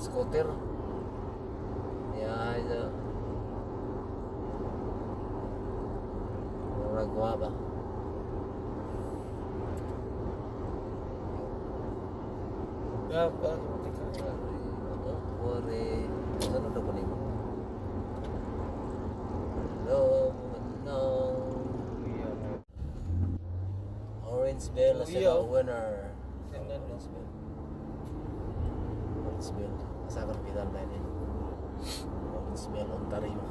scooter. Ya, itu. Orang gua ba? Gaba. Ano? Na po nimo? Hello, no. Orange Bell na sila winner. Orange Bell. Orange Bell. Ka kapital tayo din? Orange Bell, Ontario.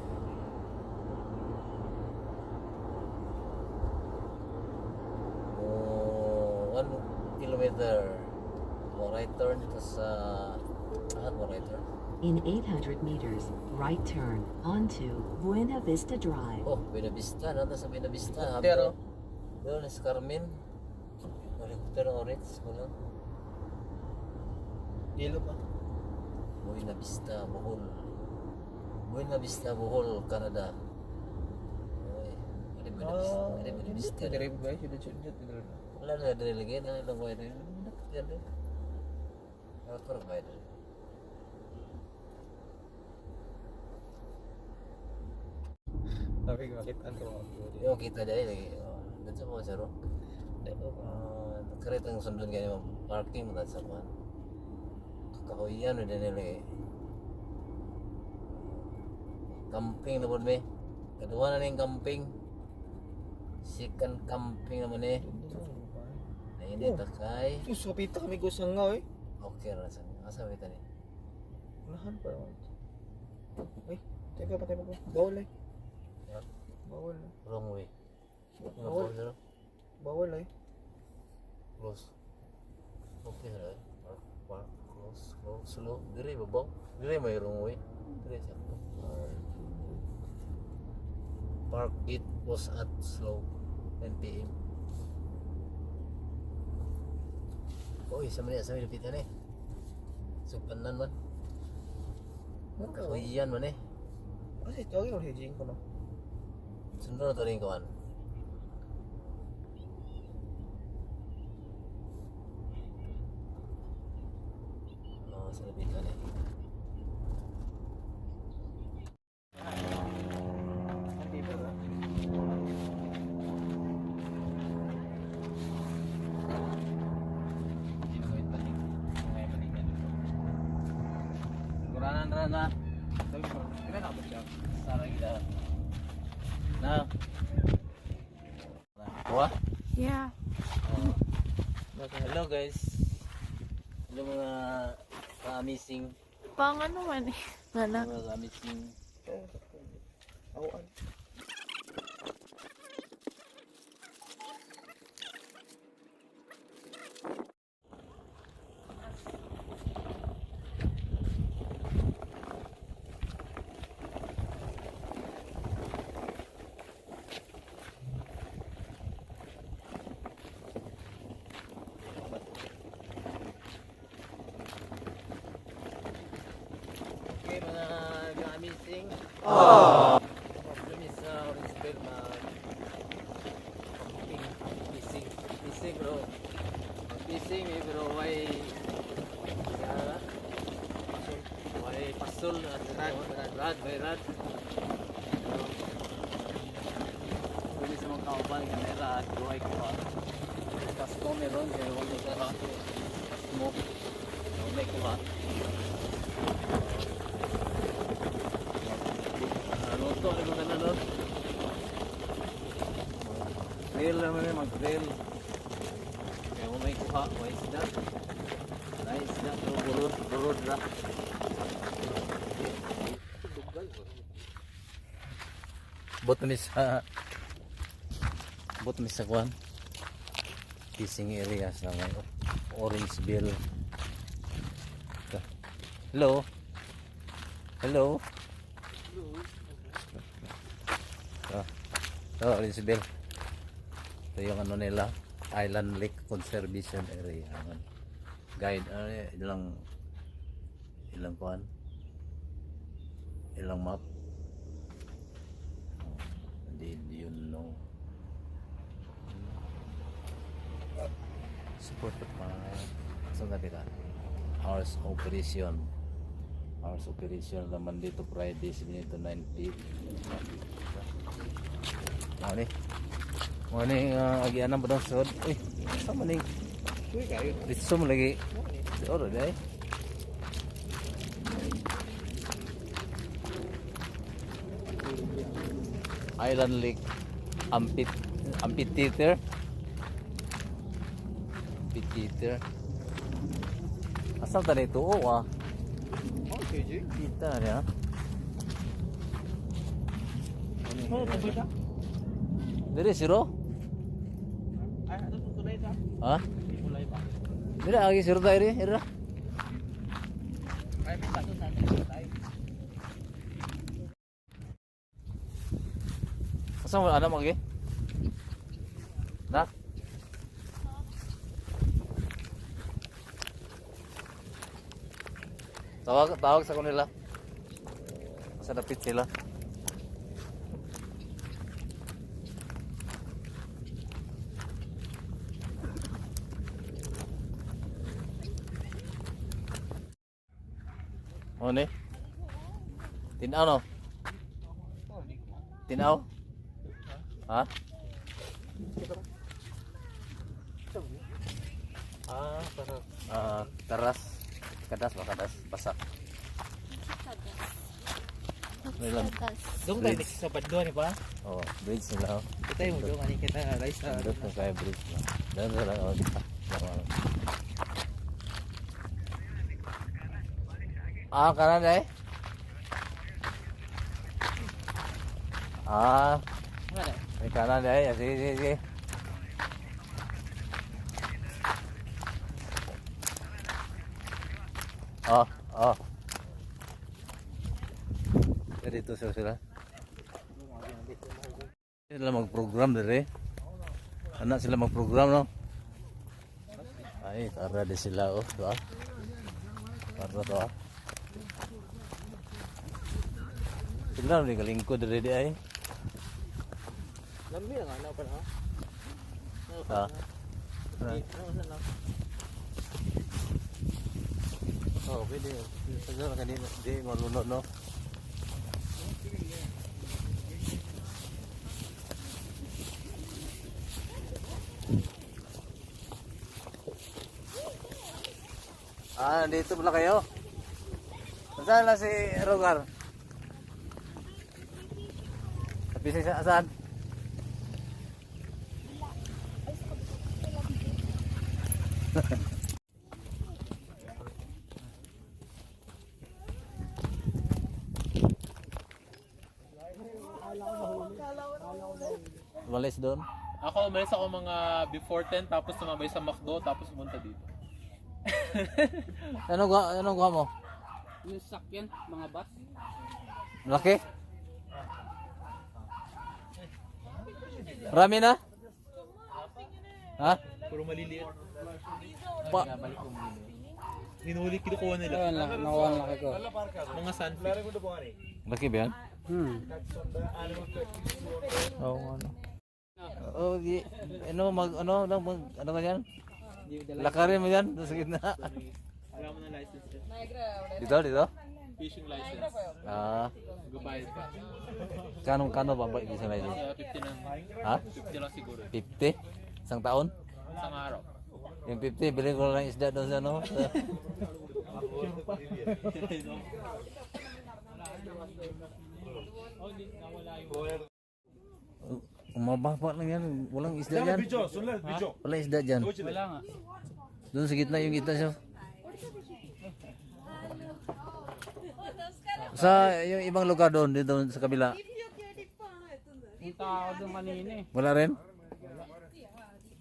Oh, one kilometer. Mo right turn dito sa... Ah, mo right turn. In 800 meters, right turn onto Buena Vista Drive. Oh, Buena Vista. Nata sa Buena Vista. Pero, Doon, sa Carmen. Helicopter orange. Wala. dilo pa. Buena Vista, Bohol. Buena Vista, Bohol, Canada. Oy, Hindi Buena Vista. Ah, Hindi Buena Vista. Dire ba? Sila sila dire. Wala na dali lagi na ilang buhay na yun. Yan din. Ako parang buhay na. Sabi ko, bakit ano ako? Yung kita dahil lagi. Oh, Doon sa mga saro. Uh, Nagkarit ang sundon ganyan parking mo dahil na din nila eh. Camping na po me. Kaduwa na na yung camping. Second camping naman eh. Na hindi Oh. takay. Sus, kapita kami ko sa nga eh. Okay ra sa asa kita ni. Unahan pa naman. Ay, teka pa tayo pa. Bawal eh. Bawal eh. Wrong way. Bawal. Bawal eh. Close. Okay. Park, park, close, slow. Dire babaw. Dire may wrong way. Dire sa Park it was at slow 10 p.m. Uy, sa mali, sa mali, pitan eh. Supanan man. Kakuyan man eh. Kasi tawag yung hedging ko na to rin kawan. Oo, sa lapitan eh. Hindi ba na? Kuranan rana. Sabi ko, kailan ako siya? Sarang kita. Na. Kuha? Yeah. Oo. Hello guys. Hello mga ka-amazing. Pang ano man eh. Anak. Mga ka-amazing. Ako ano? Okay mga ka-amazing. Problem is uh, bell na bro. Fishing eh bro, why why pasul at rad, rad, rad, by rad. Pwede sa mga kauban, kamera at buhay ko pa. Pasko meron, kaya. Wala ko ha. Ano to? Ano ka na no? Grill naman eh, mag-grill. Kaya mo may kuha, may isda. May isda, pero burod, burod ra. Bot mi sa Bot mi sa kwan. Fishing area sa may Orange Bill. Hello. Hello. Ah, oh, Orange Bill. Ito yung ano nila, Island Lake Conservation Area. Guide, ano ilang, ilang kuan, ilang map. Did you know? Support my, saan na kita? Hours operation. Hours operation naman dito Friday 7 to 9 p.m. Mo ni. Mo ni uh, agianan pa daw sod. Uy, sama ni. Dito lagi. Oro dai. Island Lake Ampit Amphitheater. Amphitheater. Asal tadi itu? Oh, ah. Okay, Jay. Kita ya. Oh, ka? Dari siro? Ay, to tulay ta? Ha? Mulay pa. Dari lagi siro rin. Ira. Ay, sa atin tayo. Asa mo anak mo lagi? Na? Tawag, tawag sa kanila. Sa dapit sila. O ni? Tinaw no? Tinaw? Ha? Ah, para. Ah, teras. Kadas ba kadas? Basak. Nilang. Doon tayo nagsisabad doon, di ba? Oh, bridge nila. oh. Kita yung doon, ani kita rice sa... Doon na kaya bridge na. Doon na lang. Oh, kita. Ah, kanan eh? Ah, Ano? may kanan eh. Sige, sige, sige. Oh, oh. Dito sila sila. Sila mag-program dire. Anak sila mag-program no. Ay, tara di sila oh, doa. Tara doa. Sila ni kalingkod dire di Lambi lang, ano pa na? Ha. Ano na lang? Oh, pwede. Sagar kanina di marunong no. Ah, dito pala kayo. Saan na si Rogar? Sabi siya saan? Walis doon. Ako umalis ako mga before 10 tapos sumabay sa McDo tapos pumunta dito. Ano ga ano ga mo? Yung sakyan, mga bus. Laki? Rami na? Ha? Puro maliliit. Pa Ninuli kinukuha nila. Nakuha ang laki ko. Mga sunfish. Laki ba yan? Hmm. Oo, ano. Oh, di, ano mag ano ano mag ano ka yan? Lakarin mo yan sa gitna. Wala mo na license dyan. dito, dito. Fishing license. Ah, Magbabayad ka. kanong kano ba ba isa license? Kaya 50 lang. Ha? 50 lang siguro. 50? Isang taon? Isang araw. Yung 50, bilhin ko lang isda doon sa ano. Sa... Umababa lang yan. Walang isda dyan. Walang isda dyan. Wala nga. Doon sa gitna yung gitna siya. Sa yung ibang lugar doon, dito sa kabila. Punta ako doon kanina eh. Wala rin?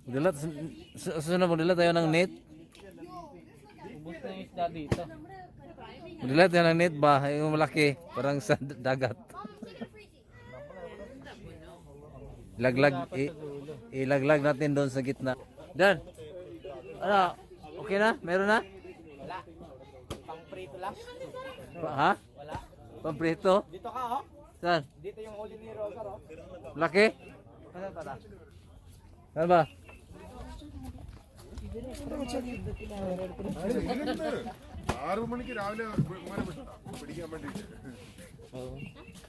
Magdala, sa- susunod magdala tayo ng net. Ubus na isda dito. Magdala tayo ng net ba? Yung malaki, parang sa dagat. Ilaglag, i- ilaglag natin doon sa gitna. Dan, ano, okay na? Meron na? Pang prito lang. Ha? Wala. Pamprito? Dito ka, oh. Saan? Dito yung huli ni Rosa, oh. Laki? Ano tala? Saan ba? ആറു മണിക്ക് രാവിലെ കുമാരൻ വിട്ടതാ പിടിക്കാൻ വേണ്ടിട്ട് Oo.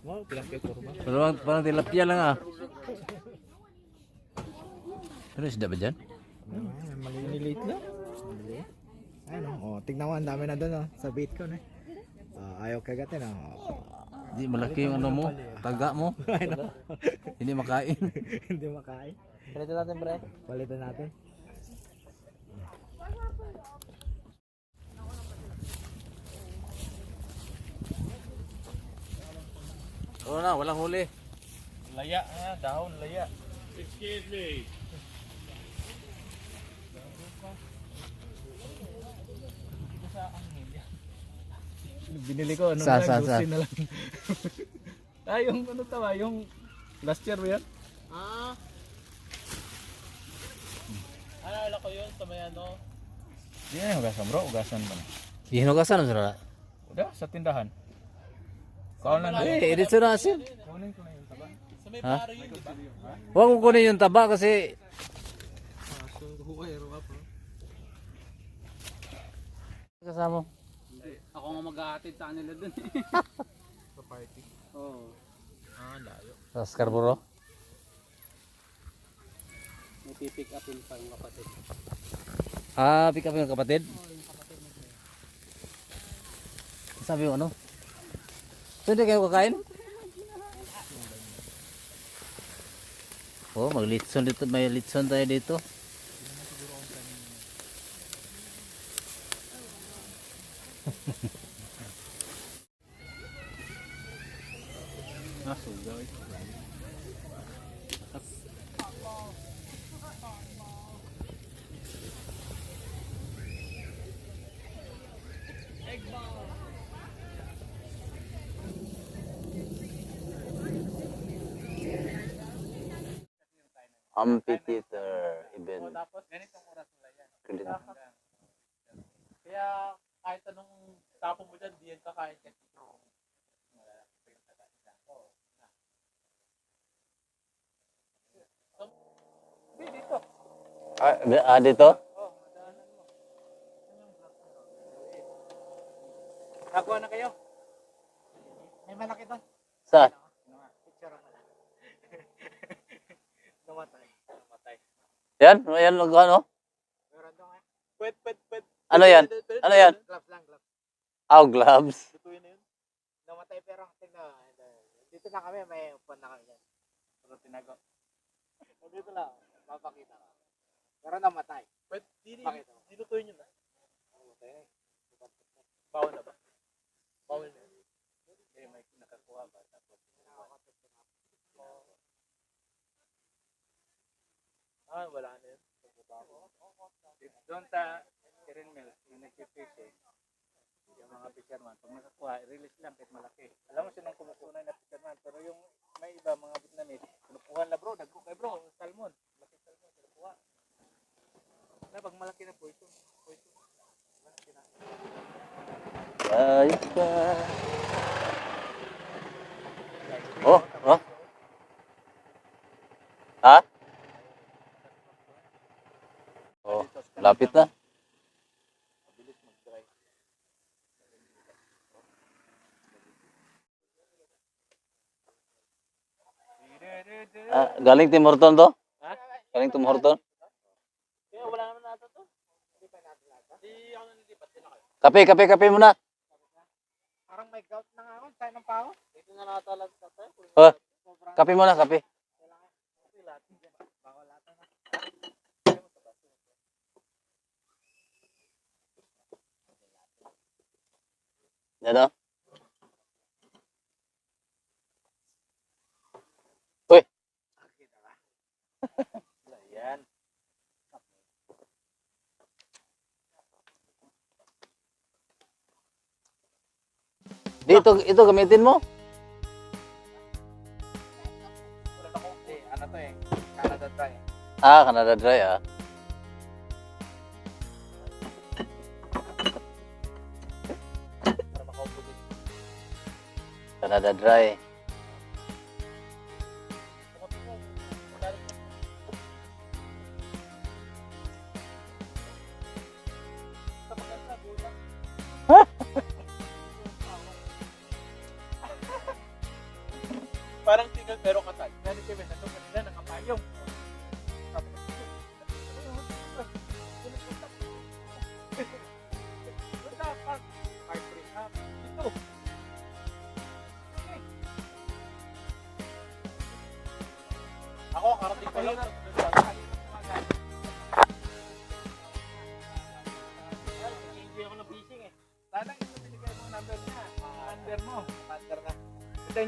Wow, tilapia kurma. Parang, parang tilapia lang ah. Ano isda ba dyan? Ay, maliliit lang. Mali. Ano, oh, tignan mo, ang dami na doon, oh, sa bait ko, na. Ah, ayaw kagatin, oh. Di malaki yung ano mo, taga mo. Hindi makain. Hindi makain. Palitan natin, pre. Palitan natin. Oo na, walang huli. Laya nga, dahon, laya. Binili ko, ano Sa- na sa- lang, sa. dosin na lang. ah, yung ano tawa, yung last year ba yan? Ah. Alala ko yun sa may ano. Hindi na, ugasan bro, ugasan ba na? Ihinugasan mo sila. Udah, sa tindahan. Kaon lang Eh, edit sa nasin. Kunin ko na yung taba. Sa may Ha? Huwag mo kunin yung taba kasi kasama. Ako nga mag-aatid sa kanila dun. Sa party. Oo. Ah, layo. Sa Scarborough. May pipick upin pa yung kapatid. Ah, pick up yung kapatid. Sabi mo ano? Hindi kayo kakain? Oh, maglitson dito, may litson tayo dito. Ah, sugaw. Amphitheater event. Tapos ganitong oras nila yan. Kulit. Kaya kahit anong tapo mo dyan, di yan kakain kasi. Hindi, dito. Ah, ah, dito? Nakuha na kayo. May malaki doon. Saan? Picture mo lang. Namatay. Namatay. Yan? Yan lang ano? Meron doon eh. Pwet, pwet, pwet. Ano yan? Ano yan? Gloves. Oh, gloves. Lutuin na yun. Namatay pero tingnan. Dito na kami, may upuan na kami dyan. Pero tinago. Dito lang, papakita ko. Pero namatay. Pwet, di, Pakita mo. Di lutuin yun na. Namatay na eh. Bawal na ba? Bawal na yun. Eh, may nakakuha ba? Tapos, Ah, wala na yun. Doon ta, Kirin Mills, yung nagpipishing, yung mga fisherman, pag nakakuha, release lang kahit malaki. Alam mo silang kumukunan na fisherman, pero yung may iba, mga Vietnamese, kinukuha na bro, nagko kay bro, salmon, malaki salmon, kinukuha. Na pag malaki na po ito, po ito. Malaki na. Ayos ka. Oh, oh. Ha? Oh, lapit na. Ah, galing Tim Horton to? Ha? Galing Tim Horton? Kaya wala naman nata to. Hindi pa natin lata. Di ako nalilipat din ako. Kape, kape, kape muna. Parang may gout na nga ako, tayo ng pao. Dito na natalag sa tayo. Oh, kape muna, kape. Yan o. Uy, Yan. dito, ito gamitin mo. Ano to eh. Canada Dry. Ah, Canada Dry ah. Canada Dry.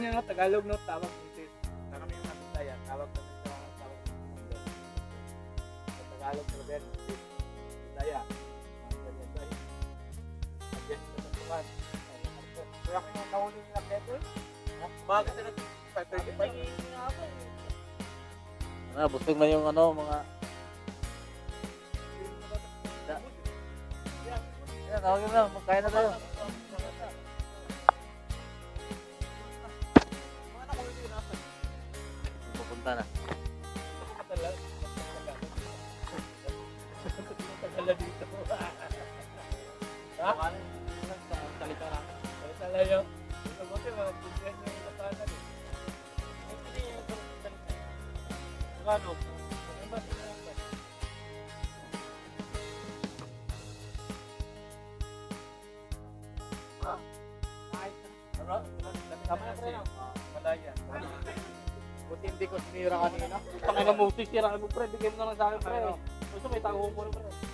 Niya no, Tagalog no, tawag dito. Na kami yung nabisaya, tawag kami sa tawag number. Sa Tagalog tayo. Adjust na sa tuwan. Kaya kung yung nahuli nila Pepe, bakit na natin? Ano, busog na yung ano, mga... Yan, tawagin na, magkain na tayo. Pupunta na. Dala dito. Ha? Salita lang yun. Mabuti, eh. Hindi niya yung salita. Ano? Ano hindi ko sinira kanina. Tangin na mo, sisiraan mo pre. Bigyan mo na lang sa akin pre. Gusto may tango mo pre.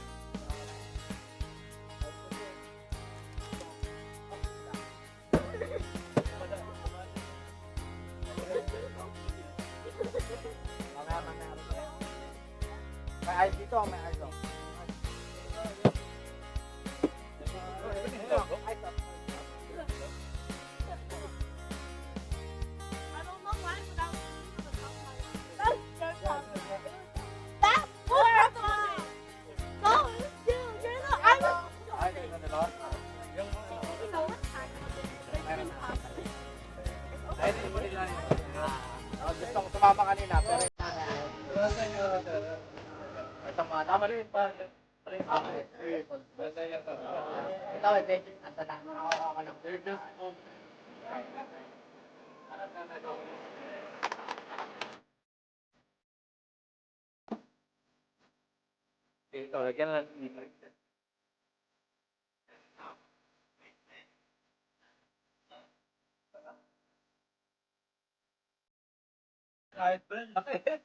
Sumama kanina, pero Tama, tama rin pa. Pa. Basta yan to. ito, ito. Asa na. Ako, ako lang. They're just um, Ito, lagyan na dito. Kahit ba? Bakit?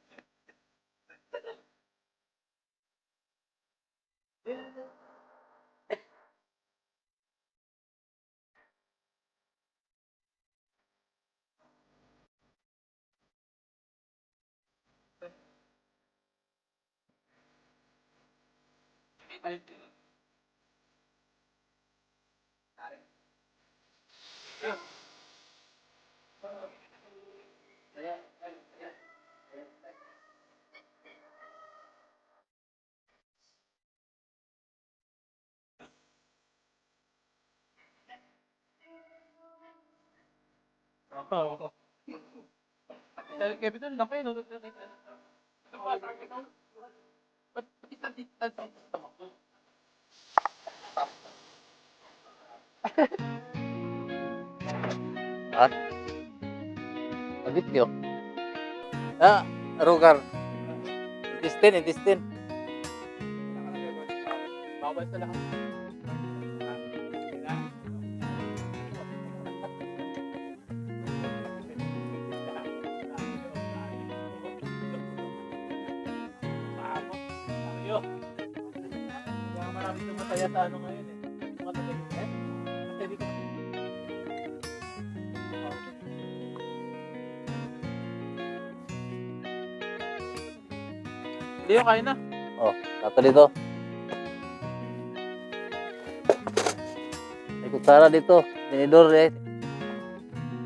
Oo. Kevin, ang laki, no? Ba't isa dito? Ha? Nabit niyo? Ah, Rugar. Intestine, intestine. Bawal sa lahat. Hindi yung kain na. Oh, tato dito. May kutsara dito. Tinidor eh.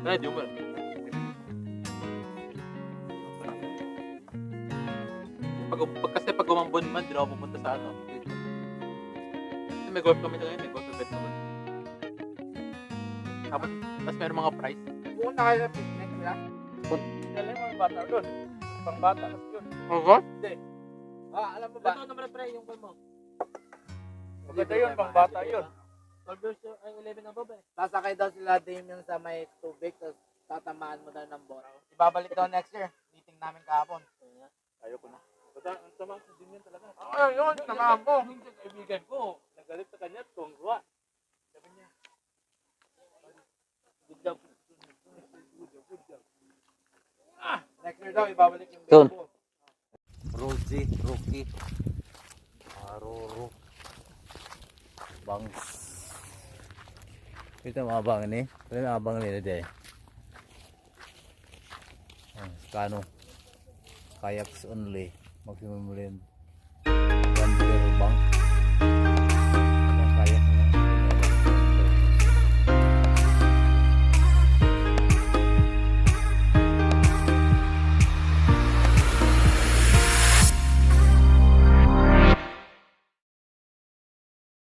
Pwede mo. Pag, pag kasi pag umambon man, di na ako pumunta sa ano. Kasi may golf kami na ngayon, may golf event naman. Tapos, tapos meron mga price. Pumunta kayo sa picnic nila. Dala yung mga bata doon. Pang bata kasi yun. Oo? Ah, alam mo ba? Ito naman pre, yung call mo. Maganda yun, pang bata yun. Orders ay 11 na baba eh. Sasakay daw sila Damien sa may tubig, tapos tatamaan mo daw ng boat. Ibabalik daw next year. Meeting namin kahapon. Ayoko na. Basta ang sama sa din yan talaga. Ay, yun, samahan mo. Yung kaibigan ko, nagalit sa kanya, tungwa. Sabi niya, good job. Good job, good job. Next year daw, ibabalik yung Soon. Roji, Rocky. Aroro. Bangs. Ito mga abang ni. Ito mga abang nila deh. Ah, Kano. Kayaks only. Maximum length. One per bang. Kayak